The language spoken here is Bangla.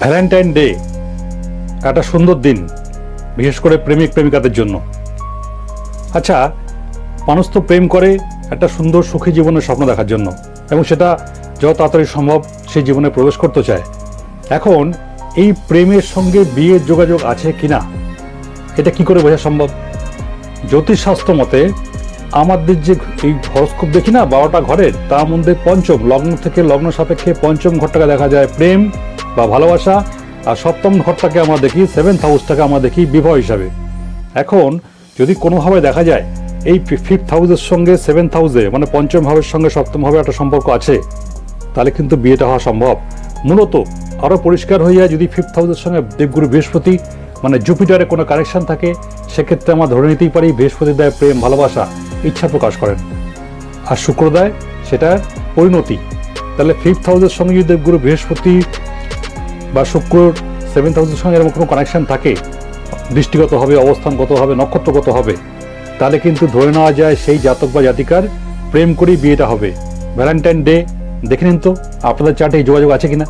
ভ্যালেন্টাইন ডে একটা সুন্দর দিন, বিশেষ করে প্রেমিক প্রেমিকাদের জন্য। আচ্ছা মানুষ তো প্রেম করে একটা সুন্দর সুখী জীবনের স্বপ্ন দেখার জন্য, এবং সেটা যত তাড়াতাড়ি সম্ভব সেই জীবনে প্রবেশ করতে চায়। এখন, এই প্রেমের সঙ্গে বিয়ের যোগাযোগ আছে কিনা, এটা কি করে বোঝা সম্ভব? জ্যোতিষশাস্ত্র মতে, আমাদের যে এই হরস্কোপ দেখি না, বারোটা ঘরের, তার মধ্যে পঞ্চম, লগ্ন থেকে লগ্ন সাপেক্ষে পঞ্চম ঘরটাকে দেখা যায় প্রেম বা ভালোবাসা, আর সপ্তম ঘরটাকে আমরা দেখি সেভেন্থ হাউসটাকে আমরা দেখি বিবাহ হিসাবে। এখন যদি কোনোভাবে দেখা যায়, এই ফিফথ হাউসের সঙ্গে সেভেন্থ হাউসে মানে পঞ্চম ভাবের সঙ্গে সপ্তম ভাবে একটা সম্পর্ক আছে, তাহলে কিন্তু বিয়েটা হওয়া সম্ভব। মূলত আরও পরিষ্কার হয়ে যায়, যদি ফিফথ হাউসের সঙ্গে দেবগুরু বৃহস্পতি মানে জুপিটারে কোনো কানেকশন থাকে, সেক্ষেত্রে আমরা ধরে নিতেই পারি বৃহস্পতি দেয় প্রেম, ভালোবাসা, ইচ্ছা প্রকাশ করেন। আর শুক্র দেয় সেটা পরিণতি। তাহলে ফিফথ হাউসের সঙ্গে যদি দেবগুরু বৃহস্পতি বা শুক্র সেভেন হাউসের সঙ্গে এরকম কোনো কানেকশান থাকে? দৃষ্টিগত হবে অবস্থানগত হবে নক্ষত্রগত হবে তাহলে কিন্তু ধরে নেওয়া যায় সেই জাতক বা জাতিকার প্রেম করেই বিয়েটা হবে। ভ্যালেন্টাইন ডে দেখে নিন তো, আপনাদের চার্টে যোগাযোগ আছে কিনা?